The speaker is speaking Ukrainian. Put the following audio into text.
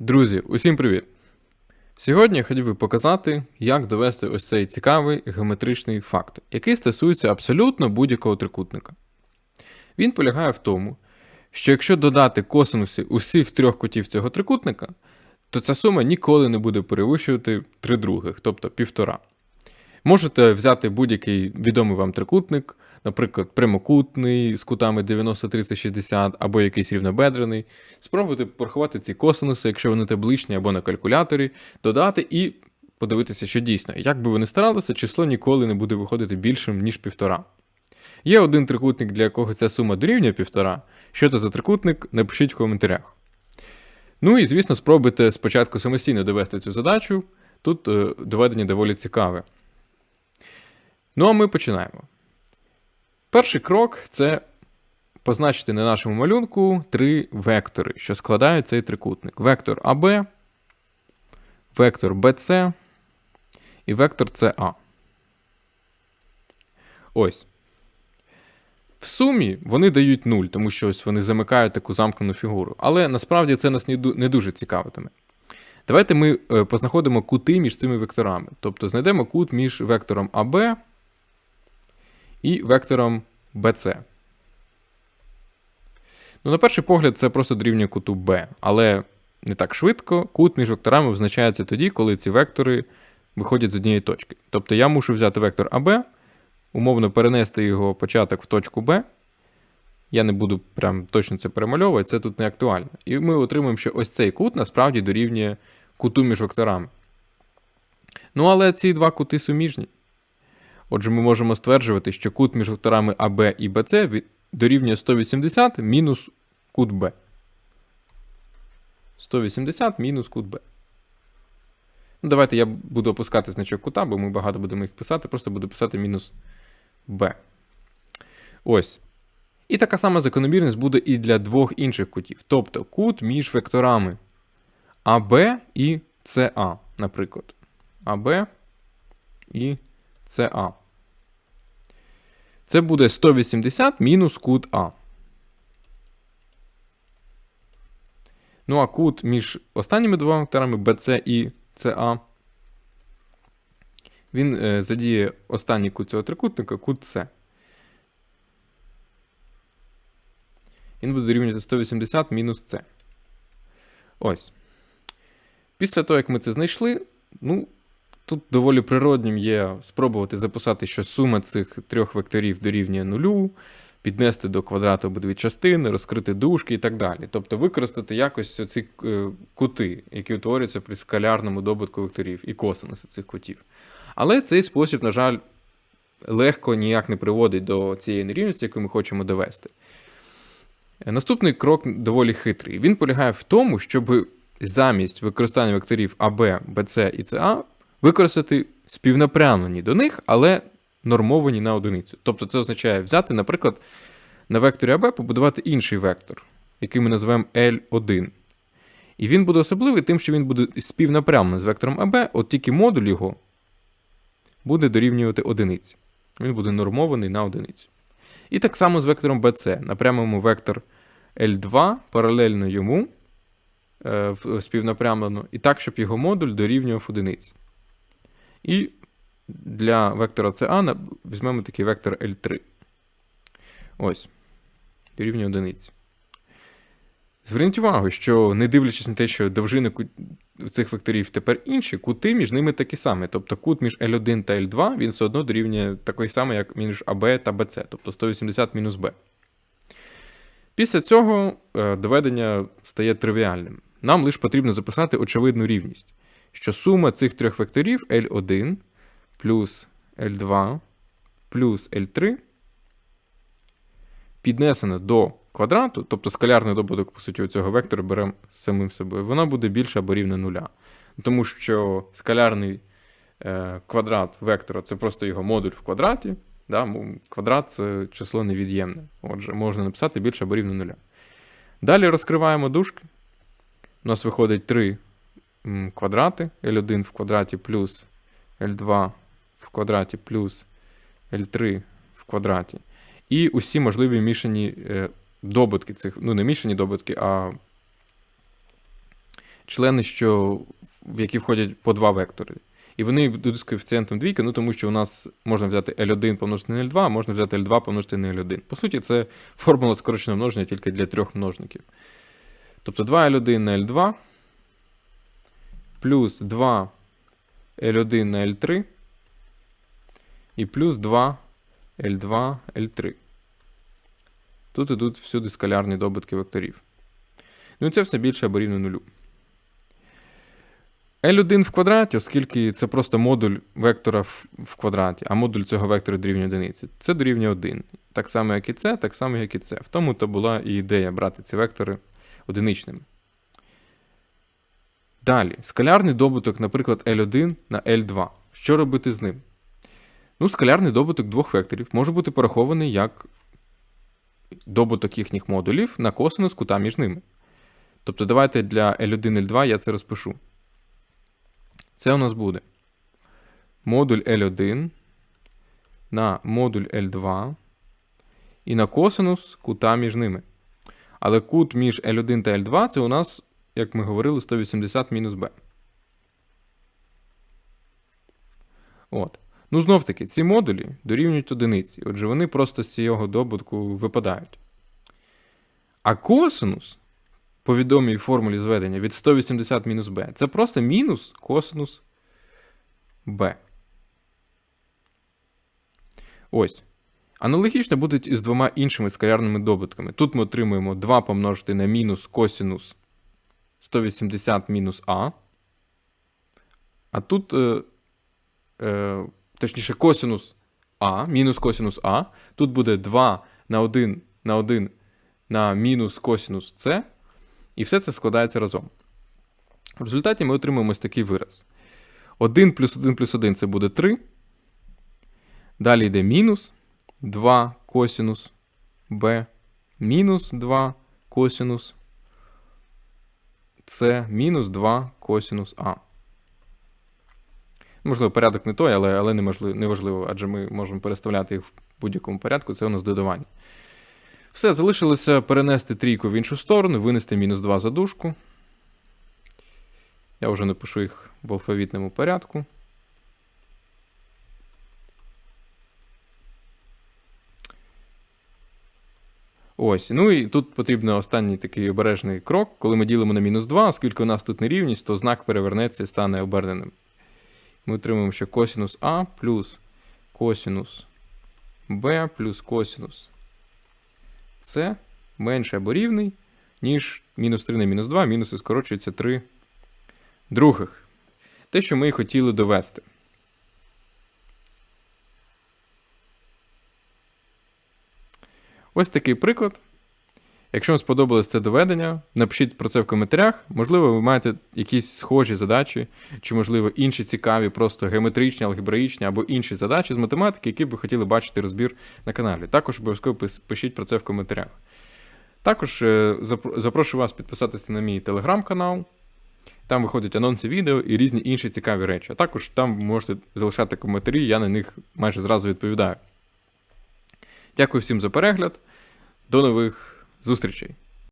Друзі, усім привіт! Сьогодні я хотів би показати, як довести ось цей цікавий геометричний факт, який стосується абсолютно будь-якого трикутника. Він полягає в тому, що якщо додати косинуси усіх трьох кутів цього трикутника, то ця сума ніколи не буде перевищувати 3 других, тобто півтора. Можете взяти будь-який відомий вам трикутник, наприклад, прямокутний з кутами 90, 30, 60 або якийсь рівнобедрений. Спробуйте порахувати ці косинуси, якщо вони табличні або на калькуляторі, додати і подивитися, що дійсно, як би ви не старалися, число ніколи не буде виходити більшим, ніж півтора. Є один трикутник, для якого ця сума дорівнює півтора. Що це за трикутник, напишіть в коментарях. Ну і, звісно, спробуйте спочатку самостійно довести цю задачу. Тут е, доведення доволі цікаве. Ну а ми починаємо. Перший крок це позначити на нашому малюнку три вектори, що складають цей трикутник: вектор АБ, вектор БЦ і вектор СА. Ось. В сумі вони дають 0, тому що ось вони замикають таку замкнену фігуру. Але насправді це нас не дуже цікавитиме. Давайте ми е, познаходимо кути між цими векторами. Тобто знайдемо кут між вектором АБ і вектором BC. Ну, на перший погляд, це просто дорівнює куту B, але не так швидко. Кут між векторами визначається тоді, коли ці вектори виходять з однієї точки. Тобто я мушу взяти вектор АБ, умовно перенести його початок в точку B. Я не буду прям точно це перемальовувати, це тут не актуально. І ми отримуємо, що ось цей кут насправді дорівнює куту між векторами. Ну, але ці два кути суміжні. Отже, ми можемо стверджувати, що кут між векторами АБ і БЦ дорівнює 180 мінус кут Б. 180 мінус кут Б. Ну, давайте я буду опускати значок кута, бо ми багато будемо їх писати, просто буду писати мінус Б. Ось. І така сама закономірність буде і для двох інших кутів. Тобто кут між векторами АБ і СА, наприклад. АБ і СА. Це буде 180 мінус кут А. Ну а кут між останніми двома векторами BC і CA. Він е, задіє останній кут цього трикутника, кут С. Він буде дорівнювати 180 мінус С. Ось. Після того, як ми це знайшли, ну, Тут доволі природнім є спробувати записати, що сума цих трьох векторів дорівнює нулю, піднести до квадрату обидві частини, розкрити дужки і так далі. Тобто використати якось ці е, кути, які утворюються при скалярному добутку векторів і косинуси цих кутів. Але цей спосіб, на жаль, легко ніяк не приводить до цієї нерівності, яку ми хочемо довести. Наступний крок доволі хитрий. Він полягає в тому, щоб замість використання векторів АБ, БЦ і СА використати співнапрямлені до них, але нормовані на одиницю. Тобто це означає взяти, наприклад, на векторі АБ побудувати інший вектор, який ми називаємо L1. І він буде особливий тим, що він буде співнапрямлений з вектором АБ, от тільки модуль його буде дорівнювати одиниці. Він буде нормований на одиницю. І так само з вектором BC. Напрямимо вектор L2 паралельно йому е, співнапрямлено, і так, щоб його модуль дорівнював одиниці. І для вектора CA візьмемо такий вектор L3. Ось. Дорівнює одиниці. Зверніть увагу, що не дивлячись на те, що довжини цих векторів тепер інші, кути між ними такі самі. Тобто кут між L1 та L2 він все одно дорівнює такий самий, як між AB та BC, тобто 180 мінус B. Після цього е, доведення стає тривіальним. Нам лише потрібно записати очевидну рівність, що сума цих трьох векторів L1 плюс L2 плюс L3 піднесена до квадрату, тобто скалярний добуток, по суті, цього вектора беремо самим собою, вона буде більше або рівна нуля. Тому що скалярний е, квадрат вектора це просто його модуль в квадраті. Да? Квадрат це число невід'ємне. Отже, можна написати більше або рівно нуля. Далі розкриваємо дужки. У нас виходить 3 м, квадрати. L1 в квадраті плюс L2 в квадраті плюс L3 в квадраті. І усі можливі мішані е, добутки цих, ну не мішані добутки, а члени, що, в які входять по два вектори. І вони йдуть з коефіцієнтом двійки, ну тому що у нас можна взяти L1 помножити на L2, а можна взяти L2 помножити на L1. По суті, це формула скороченого множення тільки для трьох множників. Тобто 2L1 на L2 плюс 2 L1 на L3 і плюс 2 L2 L3. Тут ідуть всюди скалярні добутки векторів. Ну це все більше або рівно нулю. L1 в квадраті, оскільки це просто модуль вектора в, в квадраті, а модуль цього вектора дорівнює одиниці. Це дорівнює 1. Так само, як і це, так само, як і це. В тому то була і ідея брати ці вектори одиничними. Далі, скалярний добуток, наприклад, L1 на L2. Що робити з ним? Ну, скалярний добуток двох векторів може бути порахований як добуток їхніх модулів на косинус кута між ними. Тобто, давайте для L1, L2 я це розпишу. Це у нас буде модуль L1 на модуль L2 і на косинус кута між ними. Але кут між L1 та L2 це у нас, як ми говорили, 180 мінус b. От. Ну, знов таки, ці модулі дорівнюють одиниці. Отже, вони просто з цього добутку випадають. А косинус по відомій формулі зведення від 180 мінус b це просто мінус косинус b. Ось. Аналогічно будуть із двома іншими скалярними добутками. Тут ми отримуємо 2 помножити на мінус косинус 180 мінус а. А тут, е, е, точніше, косинус а, мінус косинус а. Тут буде 2 на 1 на 1 на мінус косинус С. І все це складається разом. В результаті ми отримаємо ось такий вираз. 1 плюс 1 плюс 1 це буде 3. Далі йде мінус 2 косинус b мінус 2 косинус С мінус 2 косинус А. Можливо, порядок не той, але але неважливо, адже ми можемо переставляти їх в будь-якому порядку, це у нас додавання. Все, залишилося перенести трійку в іншу сторону, винести мінус 2 за дужку. Я вже напишу їх в алфавітному порядку. Ось. Ну і тут потрібен останній такий обережний крок. Коли ми ділимо на мінус 2, оскільки у нас тут нерівність, то знак перевернеться і стане оберненим. Ми отримуємо, що косинус А плюс косинус Б плюс косинус С менше або рівний, ніж мінус 3 на мінус 2, мінуси скорочуються 3 других. Те, що ми і хотіли довести. Ось такий приклад. Якщо вам сподобалось це доведення, напишіть про це в коментарях. Можливо, ви маєте якісь схожі задачі, чи, можливо, інші цікаві, просто геометричні, алгебраїчні або інші задачі з математики, які б ви хотіли бачити розбір на каналі. Також обов'язково пишіть про це в коментарях. Також е, запрошую вас підписатися на мій телеграм-канал. Там виходять анонси відео і різні інші цікаві речі. А також там можете залишати коментарі, я на них майже зразу відповідаю. Дякую всім за перегляд. До нових зустрічей!